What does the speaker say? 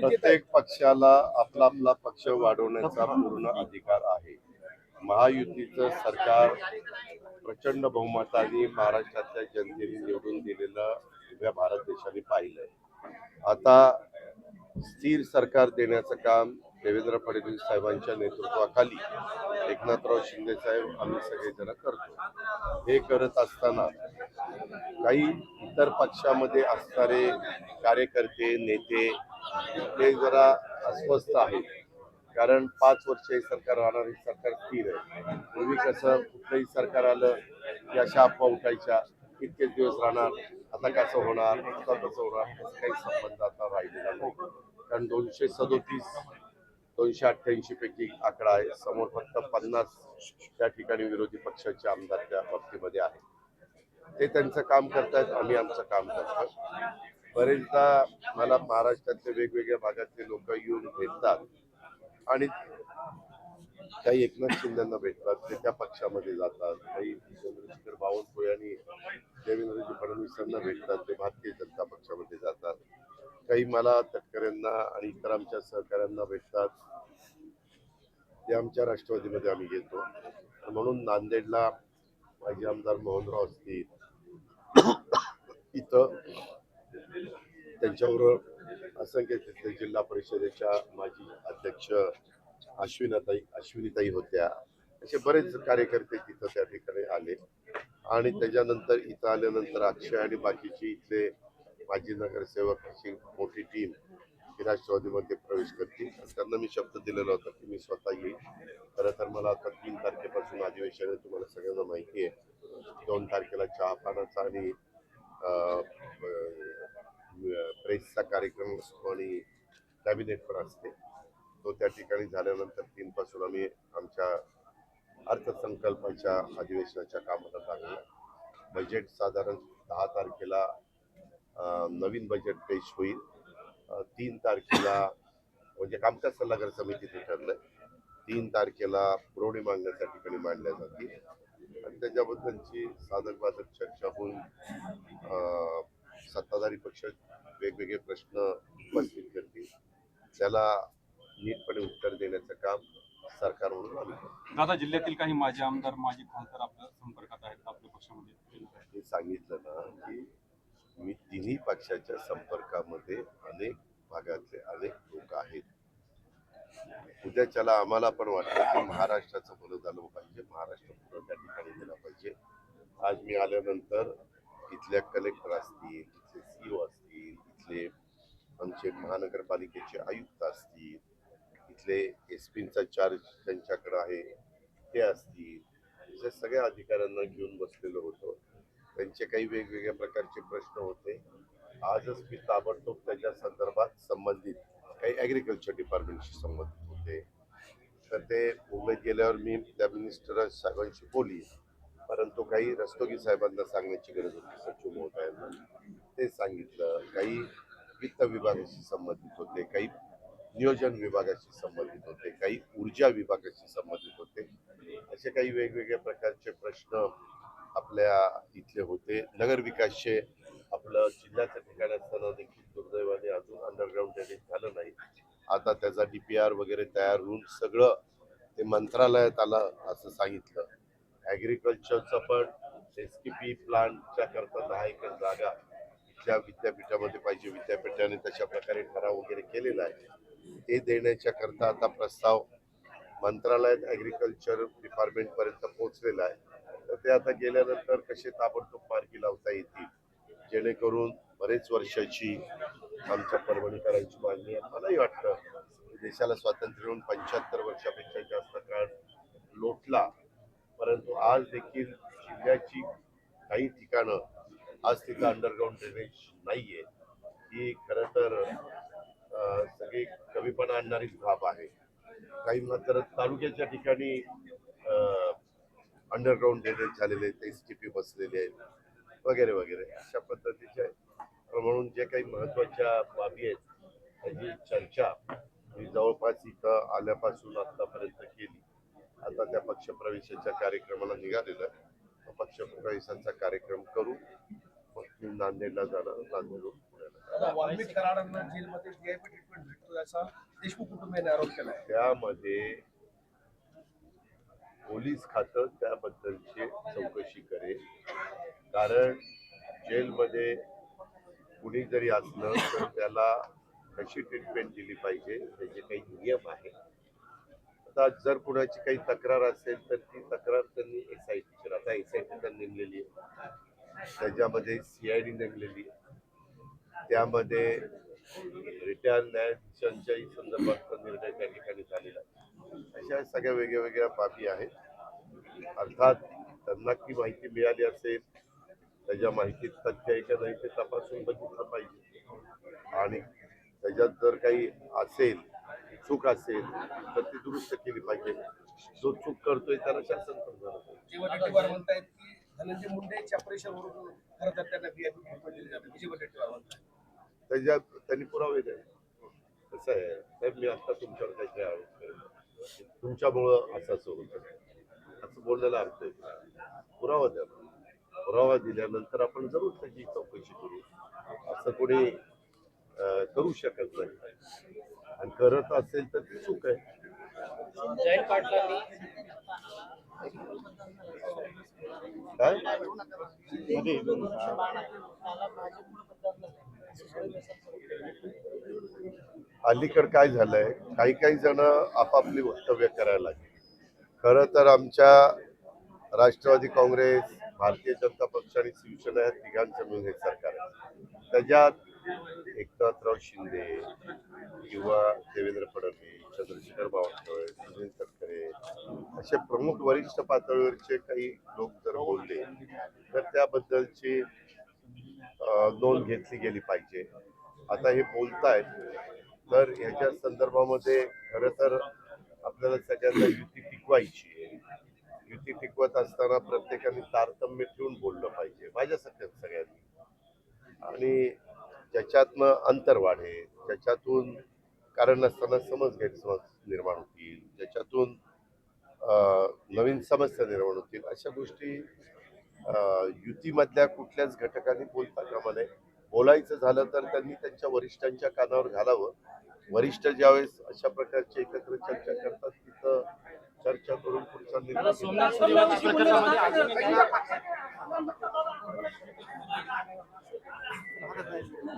प्रत्येक पक्षाला आपला आपला पक्ष वाढवण्याचा पूर्ण अधिकार आहे. महायुतीचं सरकार प्रचंड बहुमताने महाराष्ट्रातल्या जनतेने निवडून दिलेलं उभ्या भारत देशाने पाहिलंय. आता स्थिर सरकार देण्याचं काम देवेंद्र फडणवीस साहेबांच्या नेतृत्वाखाली एकनाथराव शिंदे साहेब आम्ही सगळेजण करतो. हे करत असताना काही इतर पक्षामध्ये असणारे कार्यकर्ते नेते ते जरा अस्वस्थ आहेत. कारण पाच वर्ष हे सरकार राहणार हे सरकार स्थिर आहे. पूर्वी कसं कुठलंही सरकार आलं की अशा अफवा उठायच्या इतकेच दिवस राहणार आता कसं होणार आता कसं होणार असं काही संबंध आता राहिलेला नाही. कारण दोनशे सदोतीस दोनशे अठ्ठ्याऐंशी पैकी आकडा आहे. समोर फक्त पन्नास त्या ठिकाणी विरोधी पक्षाचे आमदार त्या बाबतीमध्ये आहेत. ते त्यांचं काम करतायत आम्ही आमचं काम करतो बरेचदा मला महाराष्ट्रातले वेगवेगळ्या भागातले लोक येऊन भेटतात आणि काही एकनाथ शिंदेना भेटतात ते त्या पक्षामध्ये जातात. काही चंद्रशेखर बावनकुळे आणि देवेंद्रजी फडणवीसांना भेटतात ते भारतीय जनता पक्षामध्ये जातात. काही मला तटकऱ्यांना आणि इतर आमच्या सहकाऱ्यांना भेटतात. ते आमच्या राष्ट्रवादीमध्ये आम्ही घेतो. म्हणून नांदेडला माजी आमदार मोहनराव असतील इथं त्यांच्यावर असंख्य तिथले जिल्हा परिषदेच्या माजी अध्यक्ष अश्विनाताई अश्विनीताई होत्या. असे बरेच कार्यकर्ते तिथं त्या ठिकाणी आले. आणि त्याच्यानंतर इथं आल्यानंतर अक्षय आणि बाकीची इथले माजी नगरसेवक अशी मोठी टीम ही राष्ट्रवादीमध्ये प्रवेश करतील. आणि त्यांना मी शब्द दिलेला होता की मी स्वतः येईल खरं तर मला आता तीन तारखेपासून अधिवेशन आहे तुम्हाला सगळ्यांना माहिती आहे. दोन तारखेला चहापानाचा आणि प्रेसचा कार्यक्रम असतो आणि कॅबिनेट पण असते. तो त्या ठिकाणी झाल्यानंतर तीनपासून आम्ही आमच्या अर्थसंकल्पाच्या अधिवेशनाच्या कामाला लागलो. बजेट साधारण दहा तारखेला नवीन बजेट पेश होईल. तीन तारखेला म्हणजे कामकाज सल्लागार समितीचे ठरलंय तीन तारखेला पुरवणी मागण्या ठिकाणी मांडल्या जातील. आणि त्याच्याबद्दलची साधक बाधक चर्चा होऊन सत्ताधारी पक्ष वेगवेगळे प्रश्न उपस्थित करतील. त्याला नीटपणे उत्तर देण्याचं काम सरकार म्हणून. दादा जिल्ह्यातील काही माजी आमदार माजी खासदार आपल्या संपर्कात आहेत आपल्या पक्षामध्ये? सांगितलं ना की मी तिन्ही पक्षाच्या संपर्कामध्ये अनेक भागातले अनेक लोक आहेत. उद्याच्याला आम्हाला पण वाटतं की महाराष्ट्राचं भलं झालं पाहिजे महाराष्ट्र पुढं त्या ठिकाणी गेला पाहिजे. आज मी आल्यानंतर इथल्या कलेक्टर असतील इथले सीओ असतील इथले आमचे महानगरपालिकेचे आयुक्त असतील इथले एस पींचा चार्ज त्यांच्याकडे आहे ते असतील. अशा सगळ्या अधिकाऱ्यांना घेऊन बसलेलो होतो. त्यांचे काही वेगवेगळ्या प्रकारचे प्रश्न होते. आजच मी ताबडतोब त्याच्या संदर्भात संबंधित काही ॲग्रिकल्चर डिपार्टमेंटशी संबंधित होते. तर ते मुंबईत गेल्यावर मी त्या मिनिस्टर साहेबांशी बोली. परंतु काही रस्तोगी साहेबांना सांगण्याची गरज होती सचिव महोदयांना. ते सांगितलं काही वित्त विभागाशी संबंधित होते काही नियोजन विभागाशी संबंधित होते काही ऊर्जा विभागाशी संबंधित होते. असे काही वेगवेगळ्या प्रकारचे प्रश्न आपल्या इथले होते. नगर विकासचे आपलं जिल्ह्याच्या ठिकाणी असताना देखील दुर्दैवाने अजून अंडरग्राऊंड ड्रेनेज झालं नाही. आता त्याचा डी पी आर वगैरे तयार होऊन सगळं ते मंत्रालयात आलं असं सांगितलं. ॲग्रिकल्चरचं पण एस की पी प्लांटच्या करता दहा एकर जागा इथल्या विद्यापीठामध्ये पाहिजे. विद्यापीठाने तशा प्रकारे ठराव वगैरे केलेला आहे. ते देण्याच्या करता आता प्रस्ताव मंत्रालयात ॲग्रिकल्चर डिपार्टमेंटपर्यंत पोहोचलेला आहे. तर ते आता गेल्यानंतर कसे ताबडतोब मार्गी लावता येतील? जेणेकरून बरेच वर्षाची आमच्या परभणीकरांची मागणी आहे. मलाही वाटतं देशाला स्वातंत्र्य होऊन पंच्याहत्तर वर्षापेक्षा जास्त काळ लोटला. परंतु आज देखील जिल्ह्याची काही ठिकाणं आज तिथं अंडरग्राऊंड ड्रेनेज नाहीये. ही खरं तर सगळी कमीपणा आणणारीच बाब आहे. काही मात्र तालुक्याच्या ठिकाणी अंडरग्राऊंड ड्रेनेज झालेले आहेत एस टी पी बसलेले आहेत वगैरे वगैरे. अशा पद्धतीचे म्हणून जे काही महत्त्वाच्या बाबी आहेत त्याची चर्चा मी जवळपास इथं आल्यापासून आतापर्यंत केली. आता त्या पक्षप्रवेशाच्या कार्यक्रमाला निघालेलं आहे. पक्ष प्रवेशांचा कार्यक्रम करू. मग मी नांदेडला जाणार पुण्याला दादा, वाल्मिक कराडांना जेलमध्ये व्हीआयपी ट्रीटमेंट भेटतो असा देशमुख कुटुंबियांनी आरोप केलाय त्यामध्ये पोलीस खातं त्याबद्दलची चौकशी करेल. कारण जेलमध्ये कुणी जरी असलं तर त्याला कशी ट्रीटमेंट दिली पाहिजे त्याचे काही नियम आहेत. आता जर कुणाची काही तक्रार असेल तर ती तक्रार त्यांनी एस आय टीची आता एस आय टी नेमलेली आहे. त्याच्यामध्ये सी आय डी नेमलेली आहे. त्यामध्ये रिटायर न्यायाधीशांच्याही संदर्भात निर्णय त्या ठिकाणी झालेला आहे अशा सगळ्या वेगळ्या वेगळ्या बाबी आहेत. अर्थात त्यांना की माहिती मिळाली असेल त्याच्या माहितीत तथ्य आहे का नाही ते तपासून बघितलं पाहिजे. आणि त्याच्यात जर काही असेल चूक असेल तर ती दुरुस्त केली पाहिजे. जो चूक करतोय त्याला शासन पण झालं पाहिजे विजय वडेट्टीवार म्हणतायत की धनंजय मुंडेच्या प्रेशरवरून खरं तर त्यांना व्हीआयपी ट्रीटमेंट दिली जाते. विजय वडेट्टीवार म्हणतायत. त्याच्यात त्यांनी पुरावे द्यावे कसं आहे? साहेब मी आता तुमच्यावर काहीतरी आरोप तुमच्यामुळं असं असं होतं. असं बोलण्याला अर्थ आहे. पुरावा द्या. पुरावा दिल्यानंतर आपण जरूर त्याची चौकशी करू. असं कोणी करू शकत नाही. आणि करत असेल तर ती चूक आहे. काय? अलीकडे काय झालंय? काही काही जण आपापली वक्तव्य करायला लागली. खरं तर आमच्या राष्ट्रवादी काँग्रेस भारतीय जनता पक्ष आणि शिवसेना या तिघांचं मिळून हे सरकार आहे. त्याच्यात एकनाथराव शिंदे किंवा देवेंद्र फडणवीस चंद्रशेखर बावनकुळे सुनील तटकरे असे प्रमुख वरिष्ठ पातळीवरचे काही लोक जर बोलले तर त्याबद्दलची नोंद घेतली गेली पाहिजे. आता हे बोलतायत तर ह्याच्या संदर्भामध्ये खरं तर आपल्याला सगळ्यांना युती टिकवायची आहे. युती टिकवत असताना प्रत्येकाने तारतम्य ठेवून बोललं पाहिजे माझ्यासारख्या सगळ्यांनी. आणि ज्याच्यातनं अंतर वाढेल ज्याच्यातून कारण नसताना समज गैरसमज निर्माण होतील ज्याच्यातून नवीन समस्या निर्माण होतील अशा गोष्टी युतीमधल्या कुठल्याच घटकांनी बोलता कामा नये. बोलायचं झालं तर त्यांनी त्यांच्या वरिष्ठांच्या कानावर घालावं. वरिष्ठ ज्यावेळेस अशा प्रकारची एकत्र चर्चा करतात तिथं चर्चा करून पुढचा निर्णय